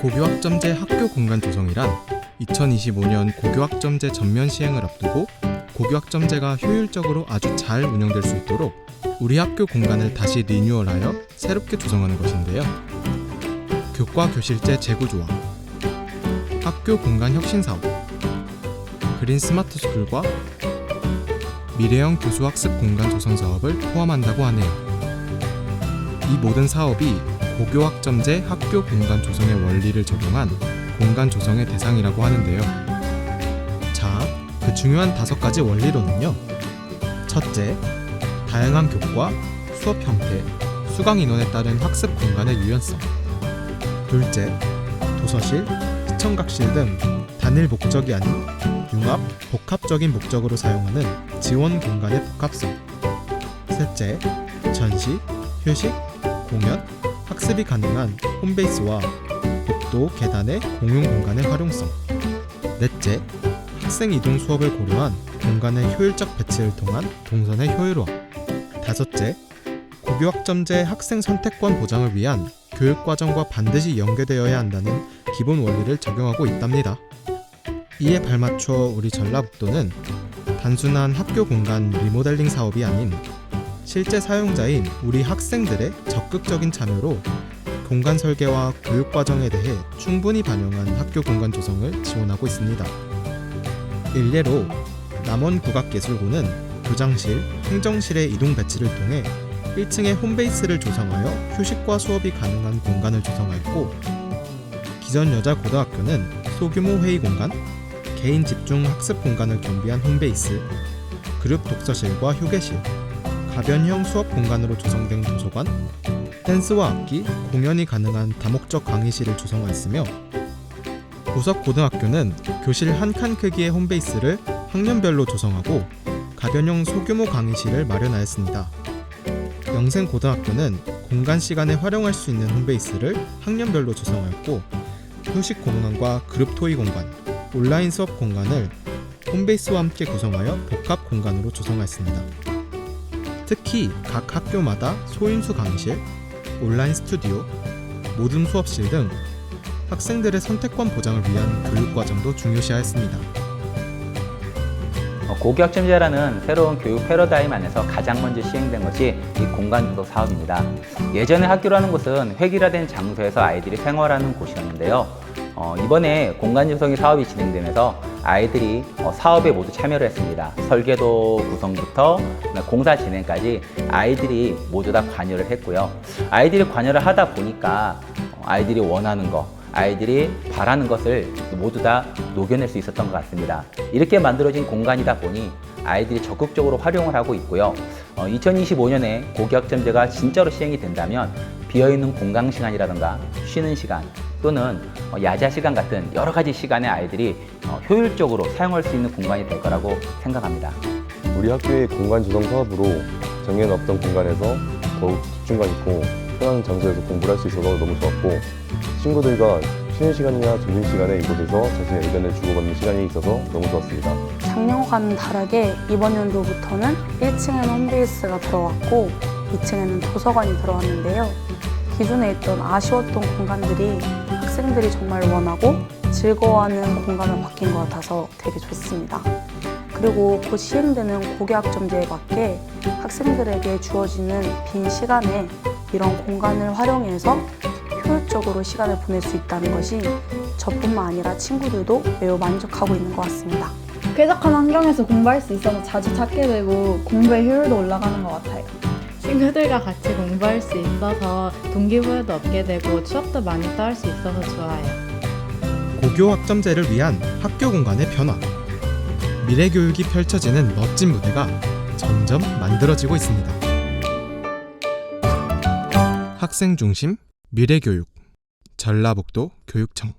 고교학점제 학교 공간 조성이란 2025년 고교학점제 전면 시행을 앞두고 고교학점제가 효율적으로 아주 잘 운영될 수 있도록 우리 학교 공간을 다시 리뉴얼하여 새롭게 조성하는 것인데요. 교과 교실제 재구조화, 학교 공간 혁신 사업, 그린 스마트 스쿨과 미래형 교수 학습 공간 조성 사업을 포함한다고 하네요. 이 모든 사업이 고교학점제 학교 공간 조성의 원리를 적용한 공간 조성의 대상이라고 하는데요. 자, 그 중요한 다섯 가지 원리로는요. 첫째, 다양한 교과, 수업 형태, 수강 인원에 따른 학습 공간의 유연성. 둘째, 도서실, 시청각실 등 단일 목적이 아닌 융합, 복합적인 목적으로 사용하는 지원 공간의 복합성. 셋째, 전시, 휴식, 공연, 학습이 가능한 홈베이스와 복도, 계단의 공용 공간의 활용성. 넷째, 학생 이동 수업을 고려한 공간의 효율적 배치를 통한 동선의 효율화. 다섯째, 고교학점제 학생 선택권 보장을 위한 교육과정과 반드시 연계되어야 한다는 기본 원리를 적용하고 있답니다. 이에 발맞춰 우리 전라북도는 단순한 학교 공간 리모델링 사업이 아닌 실제 사용자인 우리 학생들의 적극적인 참여로 공간 설계와 교육 과정에 대해 충분히 반영한 학교 공간 조성을 지원하고 있습니다. 일례로 남원 국악예술고는 교장실, 행정실의 이동 배치를 통해 1층에 홈베이스를 조성하여 휴식과 수업이 가능한 공간을 조성하였고 기전 여자 고등학교는 소규모 회의 공간, 개인 집중 학습 공간을 겸비한 홈베이스, 그룹 독서실과 휴게실, 가변형 수업 공간으로 조성된 도서관, 댄스와 악기, 공연이 가능한 다목적 강의실을 조성하였으며 보석 고등학교는 교실 한 칸 크기의 홈베이스를 학년별로 조성하고 가변형 소규모 강의실을 마련하였습니다. 영생 고등학교는 공간 시간에 활용할 수 있는 홈베이스를 학년별로 조성하였고 휴식 공간과 그룹 토의 공간, 온라인 수업 공간을 홈베이스와 함께 구성하여 복합 공간으로 조성하였습니다. 특히 각 학교마다 소인수 강의실, 온라인 스튜디오, 모든 수업실 등 학생들의 선택권 보장을 위한 교육 과정도 중요시하였습니다. 어, 고교학점제라는 새로운 교육 패러다임 안에서 가장 먼저 시행된 것이 이 공간 조성 사업입니다. 예전에 학교라는 곳은 획일화된 장소에서 아이들이 생활하는 곳이었는데요. 어, 이번에 공간 조성이 사업이 진행되면서 아이들이 어, 사업에 모두 참여를 했습니다. 설계도 구성부터 공사 진행까지 아이들이 모두 다 관여를 했고요. 아이들이 관여를 하다 보니까 어, 아이들이 원하는 거, 아이들이 바라는 것을 모두 다 녹여낼 수 있었던 것 같습니다. 이렇게 만들어진 공간이다 보니 아이들이 적극적으로 활용을 하고 있고요. 어, 2025년에 고교학점제가 진짜로 시행이 된다면 비어있는 공강 시간이라든가 쉬는 시간 또는 어, 야자 시간 같은 여러 가지 시간에 아이들이 어, 효율적으로 사용할 수 있는 공간이 될 거라고 생각합니다. 우리 학교의 공간 조성 사업으로 정해놨던 공간에서 더욱 집중감 있고 편한 장소에서 공부를 할 수 있어서 너무 좋았고 친구들과 쉬는 시간이나 점심 시간에 이곳에서 자신의 의견을 주고받는 시간이 있어서 너무 좋았습니다. 작년과는 다르게 이번 연도부터는 1층에는 홈베이스가 들어왔고 2층에는 도서관이 들어왔는데요. 기존에 있던 아쉬웠던 공간들이 학생들이 정말 원하고 즐거워하는 공간으로 바뀐 것 같아서 되게 좋습니다. 그리고 곧 시행되는 고교학점제에 맞게 학생들에게 주어지는 빈 시간에 이런 공간을 활용해서 효율적으로 시간을 보낼 수 있다는 것이 저뿐만 아니라 친구들도 매우 만족하고 있는 것 같습니다. 쾌적한 환경에서 공부할 수 있어서 자주 찾게 되고 공부의 효율도 올라가는 것 같아요. 친구들과 같이 공부할 수 있어서 동기부여도 얻게 되고 추억도 많이 쌓을 수 있어서 좋아요. 고교 학점제를 위한 학교 공간의 변화. 미래 교육이 펼쳐지는 멋진 무대가 점점 만들어지고 있습니다. 학생 중심 미래 교육 전라북도 교육청